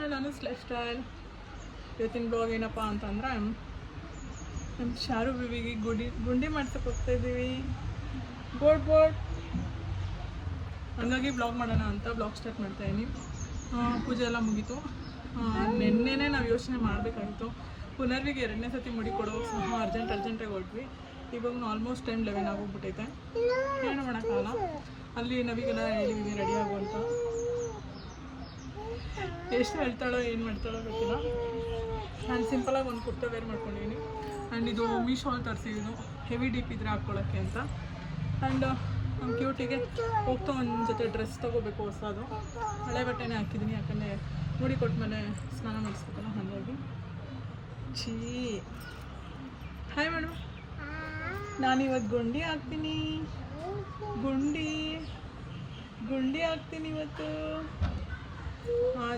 Channel ಅನಸ್ lifestyle ಇವತ್ತಿನ blog ಏನಪ್ಪ ಅಂತಂದ್ರೆ ನಮ್ಮ ಶಾರು ಬಿವಿಗೆ ಗುಡಿ, ಗುಂಡಿ ಮಾಡ್ಸಕ್ಕೆ ಹೋಗ್ತಾ ಇದ್ದೀವಿ. ಬೋರ್ಡ್ ಬೋರ್ಡ್ ಹಂಗಾಗಿ ಬ್ಲಾಗ್ ಮಾಡೋಣ ಅಂತ ಬ್ಲಾಗ್ ಸ್ಟಾರ್ಟ್ ಮಾಡ್ತಾ ಇದ್ದೀನಿ. ಪೂಜೆ ಎಲ್ಲ ಮುಗೀತು. ನಿನ್ನೆನೆ ನಾವು ಯೋಚನೆ ಮಾಡಬೇಕಾಗಿತ್ತು. ಪುನರ್ವಿಗೆ ಎರಡನೇ ಸತಿ ಮುಡಿ ಕೊಡೋ ಸಹ ಅರ್ಜೆಂಟ್ ಅರ್ಜೆಂಟಾಗಿ ಹೊರಟ್ವಿ. ಇವಾಗ ಆಲ್ಮೋಸ್ಟ್ ಟೈಮ್ ಲೆವೆನ್ ಆಗೋಗ್ಬಿಟ್ಟೈತೆ ಏನು ಮಾಡೋಕ್ಕಾಗಲ್ಲ. ಅಲ್ಲಿ ನವಿಗೆಲ್ಲ ಹೇಳಿದ್ದೀನಿ ರೆಡಿ ಆಗು ಅಂತ ಎಷ್ಟು ಹೇಳ್ತಾಳೋ, ಏನು ಮಾಡ್ತಾಳೋ ಗೊತ್ತಿಲ್ಲ. ನಾನು ಸಿಂಪಲಾಗಿ ಒಂದು ಕುರ್ತಾ ವೇರ್ ಮಾಡ್ಕೊಂಡಿದ್ದೀನಿ ಆ್ಯಂಡ್ ಇದು ಮೀಶೋಲ್ಲಿ ತರಿಸಿದ್ದು ಹೆವಿ ಡೀಪ್ ಇದ್ರೆ ಹಾಕ್ಕೊಳ್ಳೋಕ್ಕೆ ಅಂತ. ಆ್ಯಂಡ್ ನಮ್ಮ ಕ್ಯೂಟಿಗೆ ಹೋಗ್ತಾ ಒಂದು ಜೊತೆ ಡ್ರೆಸ್ ತೊಗೋಬೇಕು ಹೊಸದು. ಹಳೆ ಬಟ್ಟೆನೇ ಹಾಕಿದ್ದೀನಿ ಯಾಕಂದರೆ ಮುಡಿ ಕೊಟ್ಮೇಲೆ ಸ್ನಾನ ಮಾಡಿಸ್ಬೇಕಲ್ಲ, ಹಾಗಾಗಿ. ಛೀ. ಹಾಯ್ ಮೇಡಮ್ ನಾನಿವತ್ತು ಗುಂಡಿ ಹಾಕ್ತೀನಿ. ಗುಂಡಿ. ಗುಂಡಿ ಹಾಕ್ತೀನಿ ಇವತ್ತು.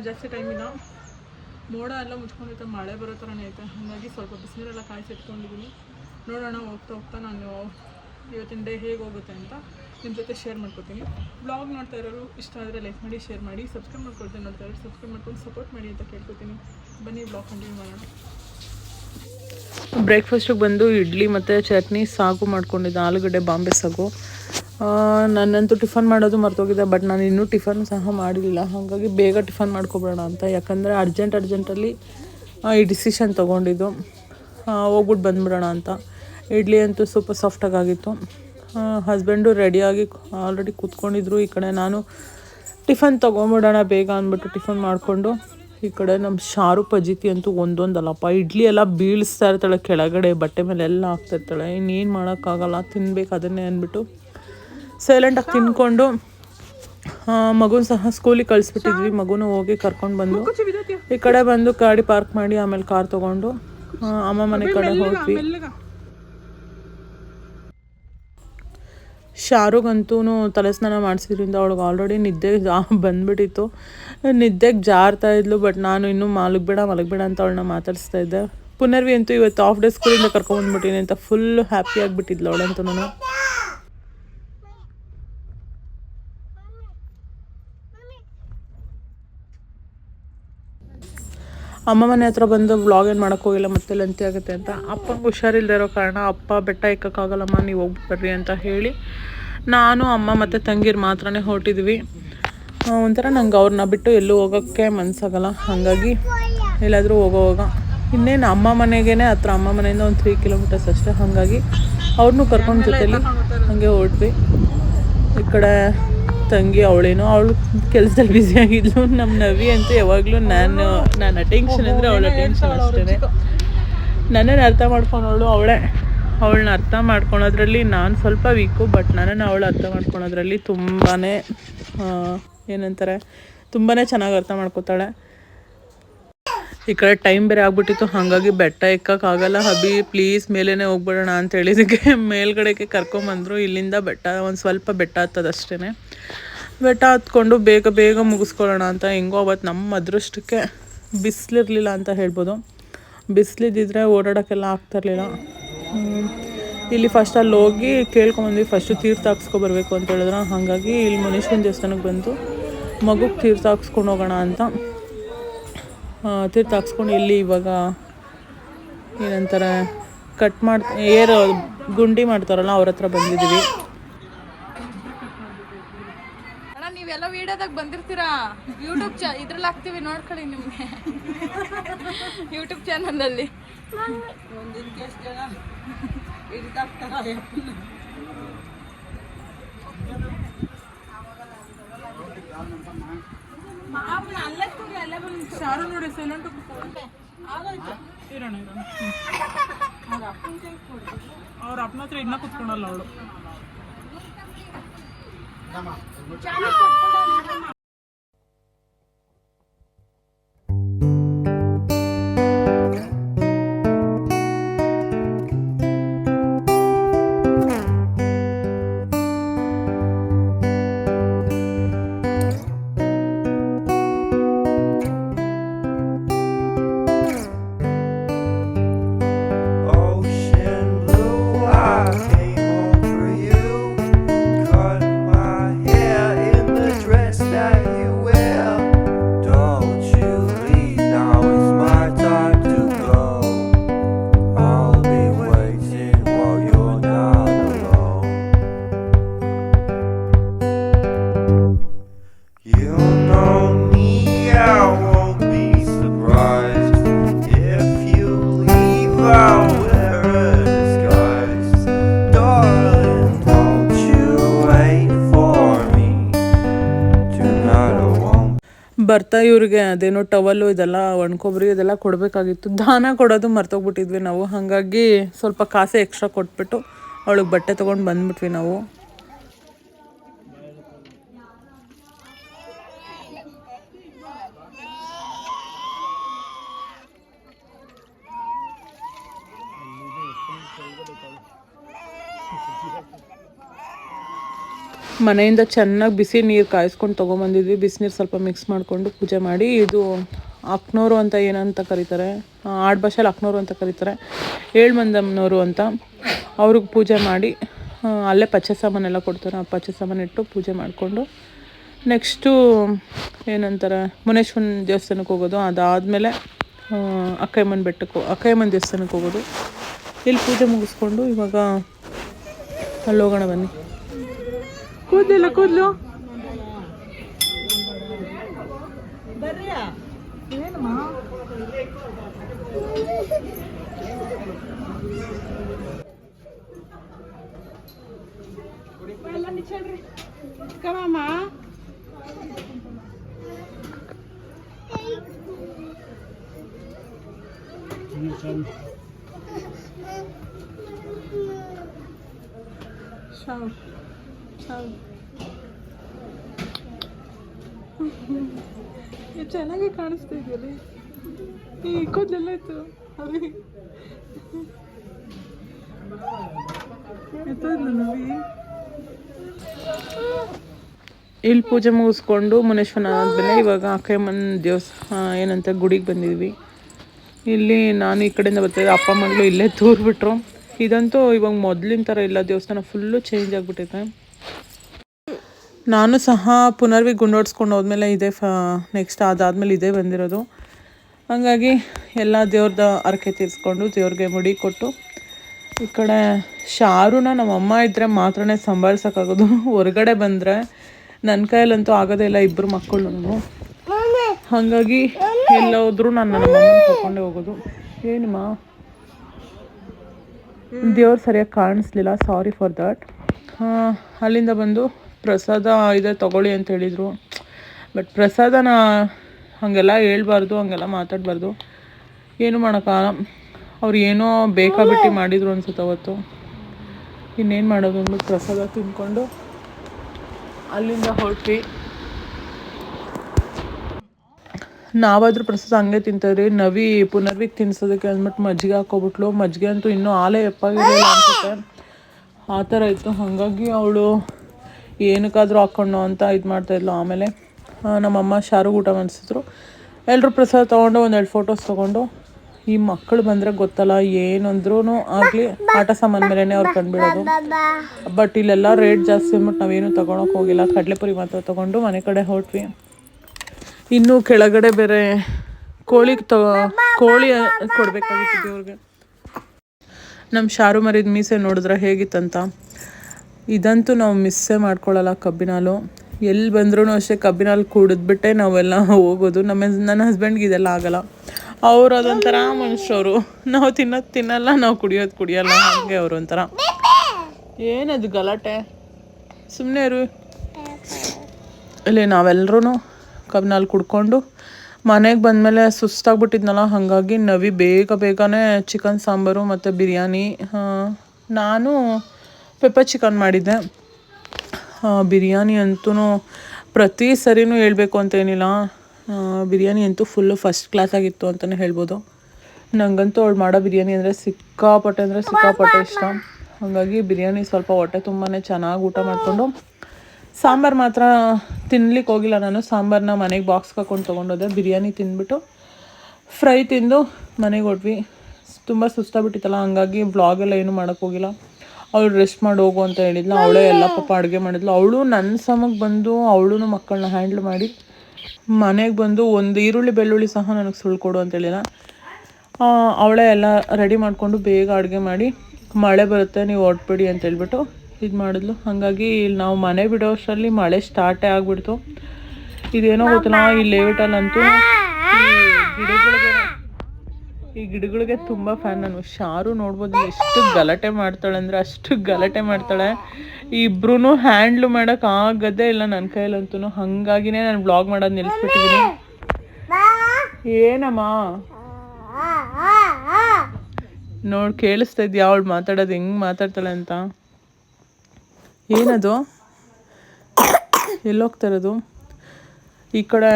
ಜಾಸ್ತಿ ಟೈಮ್ ಇಲ್ಲ ಮೋಡ ಎಲ್ಲ ಮುಚ್ಕೊಂಡೈತೆ ಮಳೆ ಬರೋ ಥರನೇ ಐತೆ. ಹಾಗಾಗಿ ಸ್ವಲ್ಪ ಬಿಸಿನೀರೆಲ್ಲ ಕಾಯಿಸಿಟ್ಕೊಂಡಿದ್ದೀನಿ ನೋಡೋಣ, ಹೋಗ್ತಾ ಹೋಗ್ತಾ ನಾನು ಇವತ್ತಿನ ಡೇ ಹೇಗೆ ಹೋಗುತ್ತೆ ಅಂತ ನಿಮ್ಮ ಜೊತೆ ಶೇರ್ ಮಾಡ್ಕೊತೀನಿ. ಬ್ಲಾಗ್ ನೋಡ್ತಾ ಇರೋರು ಇಷ್ಟ ಆದರೆ ಲೈಕ್ ಮಾಡಿ ಶೇರ್ ಮಾಡಿ ಸಬ್ಸ್ಕ್ರೈಬ್ ಮಾಡ್ಕೊಳ್ತೀನಿ ನೋಡ್ತಾ ಇರೋರು ಸಬ್ಸ್ಕ್ರೈಬ್ ಮಾಡ್ಕೊಂಡು ಸಪೋರ್ಟ್ ಮಾಡಿ ಅಂತ ಕೇಳ್ಕೊತೀನಿ. ಬನ್ನಿ ಬ್ಲಾಗ್ ಕಂಟಿನ್ಯೂ ಮಾಡೋಣ. ಬ್ರೇಕ್ಫಾಸ್ಟಿಗೆ ಬಂದು ಇಡ್ಲಿ ಮತ್ತು ಚಟ್ನಿ, ಸಾಗು ಮಾಡ್ಕೊಂಡಿದ್ದೆ, ಆಲೂಗಡ್ಡೆ, ಬಾಂಬೆ ಸಾಗು. ಆ, ನನ್ನಂತೂ ಟಿಫನ್ ಮಾಡೋದು ಮರ್ತೋಗಿದ್ದೆ ಬಟ್ ನಾನು ಇನ್ನೂ ಟಿಫನ್ ಸಹ ಮಾಡಿಲ್ಲ. ಹಾಗಾಗಿ ಬೇಗ ಟಿಫನ್ ಮಾಡ್ಕೊಬಿಡೋಣ ಅಂತ. ಯಾಕಂದರೆ ಅರ್ಜೆಂಟ್ ಅರ್ಜೆಂಟಲ್ಲಿ ಈ ಡಿಸಿಷನ್ ತೊಗೊಂಡಿದ್ದು. ಹೋಗ್ಬಿಟ್ಟು ಬಂದ್ಬಿಡೋಣ ಅಂತ. ಇಡ್ಲಿ ಅಂತೂ ಸ್ವಲ್ಪ ಸಾಫ್ಟಾಗಿ ಆಗಿತ್ತು ಹಸ್ಬೆಂಡು ರೆಡಿಯಾಗಿ ಆಲ್ರೆಡಿ ಕೂತ್ಕೊಂಡಿದ್ರು. ಈ ಕಡೆ ನಾನು ಟಿಫನ್ ತೊಗೊಂಬಿಡೋಣ ಬೇಗ ಅಂದ್ಬಿಟ್ಟು ಟಿಫನ್ ಮಾಡಿಕೊಂಡು ಈ ಕಡೆ ನಮ್ಮ ಶಾರು ಪಜಿತಿ ಅಂತೂ ಒಂದೊಂದಲ್ಲಪ್ಪ. ಇಡ್ಲಿ ಎಲ್ಲ ಬೀಳಿಸ್ತಾ ಇರ್ತಾಳೆ ಕೆಳಗಡೆ ಬಟ್ಟೆ ಮೇಲೆ ಎಲ್ಲ ಹಾಕ್ತಾ ಇರ್ತಾಳೆ. ಇನ್ನೇನು ಮಾಡೋಕ್ಕಾಗಲ್ಲ ತಿನ್ಬೇಕು ಅದನ್ನೇ ಅಂದ್ಬಿಟ್ಟು ಸೈಲೆಂಟಾಗಿ ತಿನ್ಕೊಂಡು ಮಗುನ ಸಹ ಸ್ಕೂಲಿಗೆ ಕಳಿಸ್ಬಿಟ್ಟಿದ್ವಿ. ಮಗುನ ಹೋಗಿ ಕರ್ಕೊಂಡು ಬಂದು ಈ ಕಡೆ ಬಂದು ಗಾಡಿ ಪಾರ್ಕ್ ಮಾಡಿ ಆಮೇಲೆ ಕಾರ್ ತೊಗೊಂಡು ಅಮ್ಮ ಮನೆ ಕಡೆ ಹೋಗ್ವಿ ಶಾರುಗಂತೂ ತಲೆ ಸ್ನಾನ ಮಾಡಿಸಿದ್ರಿಂದ ಅವಳಿಗೆ ಆಲ್ರೆಡಿ ನಿದ್ದೆ ಬಂದ್ಬಿಟ್ಟಿತ್ತು. ನಿದ್ದೆಗೆ ಜಾರ್ತಾ ಇದ್ಲು ಬಟ್ ನಾನು ಇನ್ನೂ ಮಲಗಬೇಡ ಮಲಗಬೇಡ ಅಂತ ಅವಳನ್ನ ಮಾತಾಡಿಸ್ತಾ ಇದ್ದೆ. ಪುನರ್ವಿ ಅಂತೂ ಇವತ್ತು ಆಫ್ ಡೇ ಸ್ಕೂಲಿಂದ ಕರ್ಕೊಂಡ್ಬಂದ್ಬಿಟ್ಟಿನಿ ಅಂತ ಫುಲ್ ಹ್ಯಾಪಿ ಆಗಿಬಿಟ್ಟಿದ್ಲು ಅವಳಂತೂ ನಾನು ಅಮ್ಮ ಮನೆ ಹತ್ರ ಬಂದು ವ್ಲಾಗ್ ಏನು ಮಾಡೋಕೆ ಹೋಗಿಲ್ಲ, ಮತ್ತೆ ಲಂತಿ ಆಗುತ್ತೆ ಅಂತ. ಅಪ್ಪಂಗೆ ಹುಷಾರಿಲ್ಲದೆ ಇರೋ ಕಾರಣ ಅಪ್ಪ ಬೆಟ್ಟ ಎಕ್ಕೋಕ್ಕಾಗಲ್ಲಮ್ಮ, ನೀವು ಹೋಗಿ ಬರ್ರಿ ಅಂತ ಹೇಳಿ ನಾನು, ಅಮ್ಮ ಮತ್ತು ತಂಗಿರು ಮಾತ್ರನೇ ಹೊರಟಿದ್ವಿ. ಒಂಥರ ನಂಗೆ ಅವ್ರನ್ನ ಬಿಟ್ಟು ಎಲ್ಲೂ ಹೋಗೋಕ್ಕೆ ಮನಸ್ಸಾಗಲ್ಲ ಹಾಗಾಗಿ ಎಲ್ಲಾದರೂ ಹೋಗೋವಾಗ. ಇನ್ನೇನು ಅಮ್ಮ ಮನೆಗೇ ಹತ್ರ ಅಮ್ಮ ಮನೆಯಿಂದ ಒಂದು ತ್ರೀ ಕಿಲೋಮೀಟರ್ಸ್ ಅಷ್ಟೇ. ಹಾಗಾಗಿ ಅವ್ರನ್ನೂ ಕರ್ಕೊಂಡು ಜೊತೆಲಿ ಹಾಗೆ ಹೊರಟ್ವಿ. ಈ ಕಡೆ ತಂಗಿ ಅವಳೇನೋ ಅವಳು ಕೆಲಸದಲ್ಲಿ ಬ್ಯುಸಿ ಆಗಿದ್ಲು. ನಮ್ಮ ನವಿ ಅಂತೂ ಯಾವಾಗಲೂ ನಾನು ನನ್ನ ಅಟೆನ್ಷನ್ ಅಂದರೆ ಅವಳ ಅಟೆನ್ಷನ್ ಅಷ್ಟೇ ನನ್ನನ್ನು ಅರ್ಥ ಮಾಡ್ಕೊಳೋಳು ಅವಳೇ. ಅವಳನ್ನ ಅರ್ಥ ಮಾಡ್ಕೊಳೋದ್ರಲ್ಲಿ ನಾನು ಸ್ವಲ್ಪ ವೀಕು ಬಟ್ ನನ್ನನ್ನು ಅವಳು ಅರ್ಥ ಮಾಡ್ಕೊಳೋದ್ರಲ್ಲಿ ತುಂಬಾ ಏನಂತಾರೆ ತುಂಬಾ ಚೆನ್ನಾಗಿ ಅರ್ಥ ಮಾಡ್ಕೋತಾಳೆ. ಈ ಕಡೆ ಟೈಮ್ ಬೇರೆ ಆಗ್ಬಿಟ್ಟಿತ್ತು, ಹಾಗಾಗಿ ಬೆಟ್ಟ ಎಕ್ಕೋಕ್ಕಾಗಲ್ಲ ಹಬಿ ಪ್ಲೀಸ್ ಮೇಲೇ ಹೋಗ್ಬಿಡೋಣ ಅಂತ ಹೇಳಿದಕ್ಕೆ ಮೇಲ್ಗಡೆಗೆ ಕರ್ಕೊಂಬಂದರು, ಇಲ್ಲಿಂದ ಬೆಟ್ಟ, ಒಂದು ಸ್ವಲ್ಪ ಬೆಟ್ಟ ಹತ್ತದಷ್ಟೇ ಬೆಟ್ಟ ಹತ್ಕೊಂಡು ಬೇಗ ಬೇಗ ಮುಗಿಸ್ಕೊಳ್ಳೋಣ ಅಂತ ಹೆಂಗೋ ಅವತ್ತು ನಮ್ಮ ಅದೃಷ್ಟಕ್ಕೆ ಬಿಸಿಲಿರಲಿಲ್ಲ ಅಂತ ಹೇಳ್ಬೋದು. ಬಿಸಿಲಿದ್ದಿದ್ರೆ ಓಡಾಡೋಕ್ಕೆಲ್ಲ ಆಗ್ತಿರ್ಲಿಲ್ಲ. ಇಲ್ಲಿ ಫಸ್ಟ್ ಅಲ್ಲಿ ಹೋಗಿ ಕೇಳ್ಕೊಂಬಂದ್ವಿ ಫಸ್ಟು ತೀರ್ಥ ಹಾಕ್ಸ್ಕೊಬರ್ಬೇಕು ಅಂತ ಹೇಳಿದ್ರು. ಹಾಗಾಗಿ ಇಲ್ಲಿ ಮುನೀಶ್ವರನ ದೇವಸ್ಥಾನಕ್ಕೆ ಬಂದು ಮಗುಗೆ ತೀರ್ಥ ಹಾಕ್ಸ್ಕೊಂಡು ಹೋಗೋಣ ಅಂತ. ಆ, ತೀರ್ಥ ಹಾಕ್ಸ್ಕೊಂಡು ಇಲ್ಲಿ ಇವಾಗ ಏನಂತಾರೆ ಕಟ್ ಮಾಡ್ ಏರ್ ಗುಂಡಿ ಮಾಡ್ತಾರಲ್ಲ ಅವ್ರ ಹತ್ರ ಬಂದಿದ್ದೀವಿ. ಅಣ್ಣ ನೀವೆಲ್ಲ ವಿಡಿಯೋದಾಗ ಬಂದಿರ್ತೀರಾ? ಯೂಟ್ಯೂಬ್ ಚಾ ಇದ್ರಲ್ಲಿ ಹಾಕ್ತೀವಿ ನೋಡ್ಕೊಳ್ಳಿ ನಿಮಗೆ. ಯೂಟ್ಯೂಬ್ ಚಾನಲಲ್ಲಿ. ಶಾರು ನೋಡಿ ಸೈಲೆಂಟ್ ಇರೋಣ ಅವ್ರ ಅಪ್ಪನ ಹತ್ರ ಇನ್ನ ಕುತ್ಕೊಳಲ್ಲ ಅವಳು. ಬರ್ತಾ ಇವ್ರಿಗೆ ಅದೇನೋ ಟವಲ್ಲು ಇದೆಲ್ಲ ಒಣ್ಕೊಬ್ರಿ ಇದೆಲ್ಲ ಕೊಡಬೇಕಾಗಿತ್ತು. ದಾನ ಕೊಡೋದು ಮರ್ತೋಗ್ಬಿಟ್ಟಿದ್ವಿ ನಾವು. ಹಾಗಾಗಿ ಸ್ವಲ್ಪ ಕಾಸೆ ಎಕ್ಸ್ಟ್ರಾ ಕೊಟ್ಬಿಟ್ಟು ಅವಳಿಗೆ ಬಟ್ಟೆ ತೊಗೊಂಡು ಬಂದ್ಬಿಟ್ವಿ ನಾವು. ಮನೆಯಿಂದ ಚೆನ್ನಾಗಿ ಬಿಸಿ ನೀರು ಕಾಯಿಸ್ಕೊಂಡು ತೊಗೊಂಬಂದಿದ್ವಿ. ಬಿಸಿನೀರು ಸ್ವಲ್ಪ ಮಿಕ್ಸ್ ಮಾಡಿಕೊಂಡು ಪೂಜೆ ಮಾಡಿ. ಇದು ಅಕ್ನೋರು ಅಂತ ಏನಂತ ಕರೀತಾರೆ? ಆಡ್ ಭಾಷೆಲಿ ಅಕ್ನೋರು ಅಂತ ಕರೀತಾರೆ. ಏಳು ಮಂದಮ್ಮನವರು ಅಂತ ಅವ್ರಿಗೆ ಪೂಜೆ ಮಾಡಿ ಅಲ್ಲೇ ಪಚ್ಚೆ ಸಾಮಾನೆಲ್ಲ ಕೊಡ್ತಾರೆ. ಆ ಪಚ್ಚೆ ಸಾಮಾನು ಇಟ್ಟು ಪೂಜೆ ಮಾಡಿಕೊಂಡು ನೆಕ್ಸ್ಟು ಏನಂತಾರೆ? ಮುನೇಶ್ವರನ ದೇವಸ್ಥಾನಕ್ಕೆ ಹೋಗೋದು. ಅದಾದಮೇಲೆ ಅಕ್ಕಯ್ಯಮ್ಮನ ಬೆಟ್ಟಕ್ಕೆ ಅಕ್ಕಯ್ಯಮ್ಮನ ದೇವಸ್ಥಾನಕ್ಕೆ ಹೋಗೋದು. ಇಲ್ಲಿ ಪೂಜೆ ಮುಗಿಸ್ಕೊಂಡು ಇವಾಗ ಅಲ್ಲಿ ಹೋಗೋಣ ಬನ್ನಿ. ಕೂದಲಿಲ್ಲ ಕೂದಲು ಚೆನ್ನಾಗಿ ಕಾಣಿಸ್ತಾ ಇದೆಯಲ್ಲ. ಈ ಕೂದಲೆಲ್ಲ ಇತ್ತು ಅರಿ. ಇಲ್ಲಿ ಪೂಜೆ ಮುಗಿಸ್ಕೊಂಡು ಮುನೇಶ್ವರನ ಆದಮೇಲೆ ಇವಾಗ ಅಕ್ಕಯ್ಯಮ್ಮನ ದೇವಸ್ಥಾನ ಏನಂತ ಗುಡಿಗೆ ಬಂದಿದ್ವಿ. ಇಲ್ಲಿ ನಾನು ಈ ಕಡೆಯಿಂದ ಬರ್ತಿದ್ದೆ ಅಪ್ಪ ಮಗಳು ಇಲ್ಲೇ ತೂರ್ಬಿಟ್ರು. ಇದಂತೂ ಇವಾಗ ಮೊದಲಿನ ಥರ ಇಲ್ಲ, ದೇವಸ್ಥಾನ ಫುಲ್ಲು ಚೇಂಜ್ ಆಗಿಬಿಟ್ಟಿದೆ ನಾನು ಸಹ ಪುನರ್ವಿ ಗುಂಡೋಡ್ಸ್ಕೊಂಡು ಹೋದ್ಮೇಲೆ ಇದೇ ಫ ನೆಕ್ಸ್ಟ್ ಅದಾದಮೇಲೆ ಇದೇ ಬಂದಿರೋದು. ಹಾಗಾಗಿ ಎಲ್ಲ ದೇವ್ರದ ಅರಕೆ ತೀರಿಸ್ಕೊಂಡು ದೇವ್ರಿಗೆ ಮುಡಿ ಕೊಟ್ಟು ಈ ಕಡೆ ಶಾರುನ ನಮ್ಮ ಅಮ್ಮ ಇದ್ದರೆ ಮಾತ್ರನೇ ಸಂಭಾಳ್ಸೋಕ್ಕಾಗೋದು. ಹೊರಗಡೆ ಬಂದರೆ ನನ್ನ ಕೈಯಲ್ಲಂತೂ ಆಗೋದೇ ಇಲ್ಲ ಇಬ್ಬರು ಮಕ್ಕಳು ನಾನು ಹಾಗಾಗಿ ಎಲ್ಲ ಹೋದ್ರೂ ನಾನು ನನ್ನ ಕರ್ಕೊಂಡೇ ಹೋಗೋದು. ಏನಮ್ಮ ದೇವ್ರು ಸರಿಯಾಗಿ ಕಾಣಿಸ್ಲಿಲ್ಲ ಸಾರಿ ಫಾರ್ ದಟ್ ಅಲ್ಲಿಂದ ಬಂದು ಪ್ರಸಾದ ಇದೆ ತಗೊಳ್ಳಿ ಅಂತ ಹೇಳಿದರು. ಬಟ್ ಪ್ರಸಾದನ ಹಾಗೆಲ್ಲ ಹೇಳ್ಬಾರ್ದು ಹಾಗೆಲ್ಲ ಮಾತಾಡಬಾರ್ದು. ಏನು ಮಾಡೋಕ್ಕಾಗಲ್ಲ ಅವ್ರು ಏನೋ ಬೇಕಾಬಿಟ್ಟು ಮಾಡಿದರು ಅನ್ಸುತ್ತೆ ಅವತ್ತು. ಇನ್ನೇನು ಮಾಡೋದು ಅಂದ್ಬಿಟ್ಟು ಪ್ರಸಾದ ತಿಂದ್ಕೊಂಡು ಅಲ್ಲಿಂದ ಹೊರಟ್ವಿ. ನಾವಾದರೂ ಪ್ರಸಾದ ಹಂಗೆ ತಿಂತಾಯಿದ್ರಿ ನವಿ ಪುನರ್ವಿಗೆ ತಿನ್ಸೋದಕ್ಕೆ ಅಂದ್ಬಿಟ್ಟು ಮಜ್ಜಿಗೆ ಹಾಕೋಬಿಟ್ಲು ಮಜ್ಜಿಗೆ ಅಂತೂ ಇನ್ನೂ ಆಲೆ ಎಪ್ಪಾಗಿರಲಿಲ್ಲ ಅನ್ಸುತ್ತೆ. ಆ ಥರ ಇತ್ತು. ಹಾಗಾಗಿ ಅವಳು ಏನಕ್ಕಾದ್ರೂ ಹಾಕ್ಕೊಂಡು ಅಂತ ಇದು ಮಾಡ್ತಾಯಿದ್ಲು ಆಮೇಲೆ. ನಮ್ಮಮ್ಮ ಶಾರು ಊಟ ಮಾಡಿಸಿದ್ರು. ಎಲ್ಲರೂ ಪ್ರಸಾದ ತೊಗೊಂಡು ಒಂದೆರಡು ಫೋಟೋಸ್ ತೊಗೊಂಡು. ಈ ಮಕ್ಕಳು ಬಂದರೆ ಗೊತ್ತಲ್ಲ ಏನಂದ್ರೂ ಆಗಲಿ ಆಟ ಸಾಮಾನು ಮೇಲೇ ಅವ್ರು ಕಂಡುಬಿಡೋದು ಬಟ್ ಇಲ್ಲೆಲ್ಲ ರೇಟ್ ಜಾಸ್ತಿ ಅಂದ್ಬಿಟ್ಟು ನಾವೇನು ತೊಗೊಳಕ್ಕೆ ಹೋಗಿಲ್ಲ. ಕಡಲೆಪುರಿ ಮಾತ್ರ ತೊಗೊಂಡು ಮನೆ ಕಡೆ ಹೊರಟ್ವಿ. ಇನ್ನು ಕೆಳಗಡೆ ಬೇರೆ ಕೋಳಿ ತೊ, ಕೋಳಿ ಕೊಡಬೇಕಾಗಿತ್ತು ಇವ್ರಿಗೆ ನಮ್ಮ ಶಾರು ಮರಿದ ಮೀಸೆ ನೋಡಿದ್ರೆ ಹೇಗಿತ್ತಂತ? ಇದಂತೂ ನಾವು ಮಿಸ್ಸೇ ಮಾಡ್ಕೊಳ್ಳಲ್ಲ ಕಬ್ಬಿನ ಹಾಲು ಎಲ್ಲಿ ಬಂದ್ರೂ ಅಷ್ಟೇ ಕಬ್ಬಿನ ಹಾಲು ಕುಡಿದ್ಬಿಟ್ಟೆ ನಾವೆಲ್ಲ ಹೋಗೋದು. ನಮ್ಮ ನನ್ನ ಹಸ್ಬೆಂಡ್ಗೆ ಇದೆಲ್ಲ ಆಗಲ್ಲ. ಅವರು ಅದೊಂಥರ ಮನುಷ್ಯರು. ನಾವು ತಿನ್ನೋದು ತಿನ್ನಲ್ಲ, ನಾವು ಕುಡಿಯೋದು ಕುಡಿಯಲ್ಲ. ಹಾಗೆ ಅವರು ಒಂಥರ. ಏನದು ಗಲಾಟೆ? ಸುಮ್ಮನೆ ಇರು. ಇಲ್ಲಿ ನಾವೆಲ್ಲರೂ ಕಬ್ಬಿನ ಹಾಲು ಕುಡ್ಕೊಂಡು ಮನೆಗೆ ಬಂದಮೇಲೆ ಸುಸ್ತಾಗ್ಬಿಟ್ಟಿದ್ನಲ್ಲ, ಹಾಗಾಗಿ ನವಿ ಬೇಗ ಬೇಗನೆ ಚಿಕನ್ ಸಾಂಬಾರು ಮತ್ತು ಬಿರಿಯಾನಿ ನಾನು ಪೆಪ್ಪರ್ ಚಿಕನ್ ಮಾಡಿದ್ದೆ. ಬಿರಿಯಾನಿ ಅಂತೂ ಪ್ರತಿ ಸರಿನೂ ಹೇಳಬೇಕು ಅಂತೇನಿಲ್ಲ ಬಿರಿಯಾನಿ ಅಂತೂ ಫುಲ್ಲು ಫಸ್ಟ್ ಕ್ಲಾಸ್ ಆಗಿತ್ತು ಅಂತಲೇ ಹೇಳ್ಬೋದು. ನನಗಂತೂ ಅವಳು ಮಾಡೋ ಬಿರಿಯಾನಿ ಅಂದರೆ ಸಿಕ್ಕಾಪಟ್ಟೆ ಅಂದರೆ ಸಿಕ್ಕಾಪಟ್ಟೆ ಇಷ್ಟ. ಹಾಗಾಗಿ ಬಿರಿಯಾನಿ ಸ್ವಲ್ಪ ಹೊಟ್ಟೆ ತುಂಬಾ ಚೆನ್ನಾಗಿ ಊಟ ಮಾಡಿಕೊಂಡು ಸಾಂಬಾರು ಮಾತ್ರ ತಿನ್ಲಿಕ್ಕೆ ಹೋಗಿಲ್ಲ ನಾನು. ಸಾಂಬಾರನ್ನ ಮನೆಗೆ ಬಾಕ್ಸ್ ಹಾಕೊಂಡು ತೊಗೊಂಡೋದೆ. ಬಿರಿಯಾನಿ ತಿಂದ್ಬಿಟ್ಟು ಫ್ರೈ ತಿಂದು ಮನೆಗೆ ಹೊಟ್ವಿ. ತುಂಬ ಸುಸ್ತಾಗ್ಬಿಟ್ಟಿತ್ತಲ್ಲ, ಹಂಗಾಗಿ ಬ್ಲಾಗೆಲ್ಲ ಏನೂ ಮಾಡೋಕ್ಕೆ ಹೋಗಿಲ್ಲ. ಅವಳು ರೆಸ್ಟ್ ಮಾಡಿ ಹೋಗು ಅಂತ ಹೇಳಿದ್ಲು. ಅವಳೇ ಎಲ್ಲ ಪಾಪ ಅಡುಗೆ ಮಾಡಿದ್ಲು. ಅವಳು ನನ್ನ ಸಮಕ್ಕೆ ಬಂದು ಅವಳು ಮಕ್ಕಳನ್ನ ಹ್ಯಾಂಡ್ಲ್ ಮಾಡಿ ಮನೆಗೆ ಬಂದು ಒಂದು ಈರುಳ್ಳಿ ಬೆಳ್ಳುಳ್ಳಿ ಸಹ ನನಗೆ ಸುಳ್ಕೊಡು ಅಂತ ಹೇಳಿಲ್ಲ. ಅವಳೇ ಎಲ್ಲ ರೆಡಿ ಮಾಡಿಕೊಂಡು ಬೇಗ ಅಡುಗೆ ಮಾಡಿ ಮಳೆ ಬರುತ್ತೆ ನೀವು ಹೊರಟ್ಬಿಡಿ ಅಂತ ಹೇಳ್ಬಿಟ್ಟು ಇದು ಮಾಡಿದ್ಲು. ಹಾಗಾಗಿ ಇಲ್ಲಿ ನಾವು ಮನೆ ಬಿಡೋಷ್ಟರಲ್ಲಿ ಮಳೆ ಸ್ಟಾರ್ಟೇ ಆಗಿಬಿಡ್ತು. ಇದೇನೋ ಗೊತ್ತಿಲ್ಲ ಈ ಲೇಔಟಲ್ಲಂತೂ ಈ ಗಿಡಗಳಿಗೆ ಈ ಗಿಡಗಳಿಗೆ ತುಂಬ ಫ್ಯಾನ್ ನಾನು. ಶಾರು ನೋಡ್ಬೋದು ಎಷ್ಟು ಗಲಾಟೆ ಮಾಡ್ತಾಳೆ ಅಂದರೆ ಅಷ್ಟು ಗಲಾಟೆ ಮಾಡ್ತಾಳೆ. ಇಬ್ರು ಹ್ಯಾಂಡ್ಲ್ ಮಾಡೋಕೆ ಆಗದೇ ಇಲ್ಲ ನನ್ನ ಕೈಯಲ್ಲಂತೂ ಹಾಗಾಗಿನೇ ನಾನು ಬ್ಲಾಗ್ ಮಾಡೋದು ನಿಲ್ಲಿಸ್ಬಿಟ್ಟಿದ್ದೀನಿ ಏನಮ್ಮ? ನೋಡ್, ಕೇಳಿಸ್ತಾ ಇದ್ಯಾ? ಅವಳು ಮಾತಾಡೋದು ಹೆಂಗ್ ಮಾತಾಡ್ತಾಳೆ ಅಂತ? ಏನದು? ಎಲ್ಲೋಗ್ತಾರದು ಈ ಕಡೆ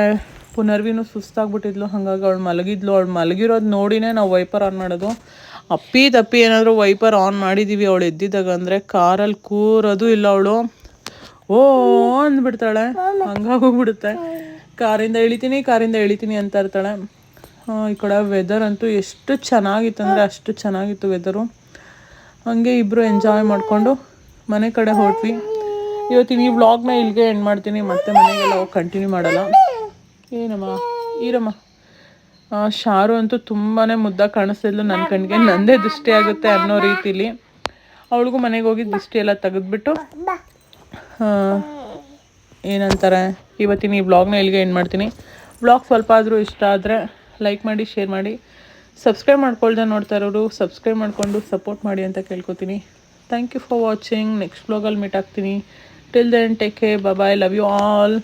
ಪುನರ್ವಿನೂ ಸುಸ್ತಾಗ್ಬಿಟ್ಟಿದ್ಲು. ಹಾಗಾಗಿ ಅವಳು ಮಲಗಿದ್ಲು. ಅವಳು ಮಲಗಿರೋದು ನೋಡಿನೇ ನಾವು ವೈಪರ್ ಆನ್ ಮಾಡೋದು. ಅಪ್ಪಿ ತಪ್ಪಿ ಏನಾದರೂ ವೈಪರ್ ಆನ್ ಮಾಡಿದ್ದೀವಿ ಅವಳು ಎದ್ದಿದ್ದಾಗ ಅಂದರೆ ಕಾರಲ್ಲಿ ಕೂರೋದು ಇಲ್ಲ ಅವಳು. ಓ, ಅಂದ್ಬಿಡ್ತಾಳೆ. ಹಂಗಾಗೋಗ್ಬಿಡುತ್ತೆ ಕಾರಿಂದ ಇಳಿತೀನಿ ಕಾರಿಂದ ಇಳಿತೀನಿ ಅಂತ ಇರ್ತಾಳೆ. ಈ ಕಡೆ ವೆದರ್ ಅಂತೂ ಎಷ್ಟು ಚೆನ್ನಾಗಿತ್ತು ಅಂದರೆ ಅಷ್ಟು ಚೆನ್ನಾಗಿತ್ತು ವೆದರು ಹಂಗೆ ಇಬ್ಬರು ಎಂಜಾಯ್ ಮಾಡಿಕೊಂಡು ಮನೆ ಕಡೆ ಹೊರಟ್ವಿ. ಇವತ್ತಿನ ಈ ವ್ಲಾಗ್ನ ಇಲ್ಲಿಗೆ ಎಂಡ್ ಮಾಡ್ತೀನಿ. ಮತ್ತೆ ಮನೆಗೆಲ್ಲ ಹೋಗಿ ಕಂಟಿನ್ಯೂ ಮಾಡಲ್ಲ. ಏನಮ್ಮ? ಇರಮ್ಮ. ಶಾರು ಅಂತೂ ತುಂಬಾ ಮುದ್ದಾಗಿ ಕಾಣಿಸ್ತಿದ್ಲು ನನ್ನ ಕಣ್ಣಿಗೆ ನಂದೇ ದೃಷ್ಟಿ ಆಗುತ್ತೆ ಅನ್ನೋ ರೀತಿಲಿ. ಅವಳಿಗೂ ಮನೆಗೆ ಹೋಗಿ ದೃಷ್ಟಿ ಎಲ್ಲ ತೆಗೆದ್ಬಿಟ್ಟು. ಏನಂತಾರೆ? ಇವತ್ತಿನ ಈ ಬ್ಲಾಗ್ನ ಇಲ್ಲಿಗೆ ಏನು ಮಾಡ್ತೀನಿ. ಬ್ಲಾಗ್ ಸ್ವಲ್ಪ ಆದರೂ ಇಷ್ಟ ಆದರೆ ಲೈಕ್ ಮಾಡಿ ಶೇರ್ ಮಾಡಿ. ಸಬ್ಸ್ಕ್ರೈಬ್ ಮಾಡ್ಕೊಳ್ದೆ ನೋಡ್ತಾ ಇರೋರು ಸಬ್ಸ್ಕ್ರೈಬ್ ಮಾಡಿಕೊಂಡು ಸಪೋರ್ಟ್ ಮಾಡಿ ಅಂತ ಕೇಳ್ಕೊತೀನಿ. Thank you for watching next ಬ್ಲಾಗಲ್ಲಿ meet ಆಗ್ತೀನಿ. Till then take care bye love you all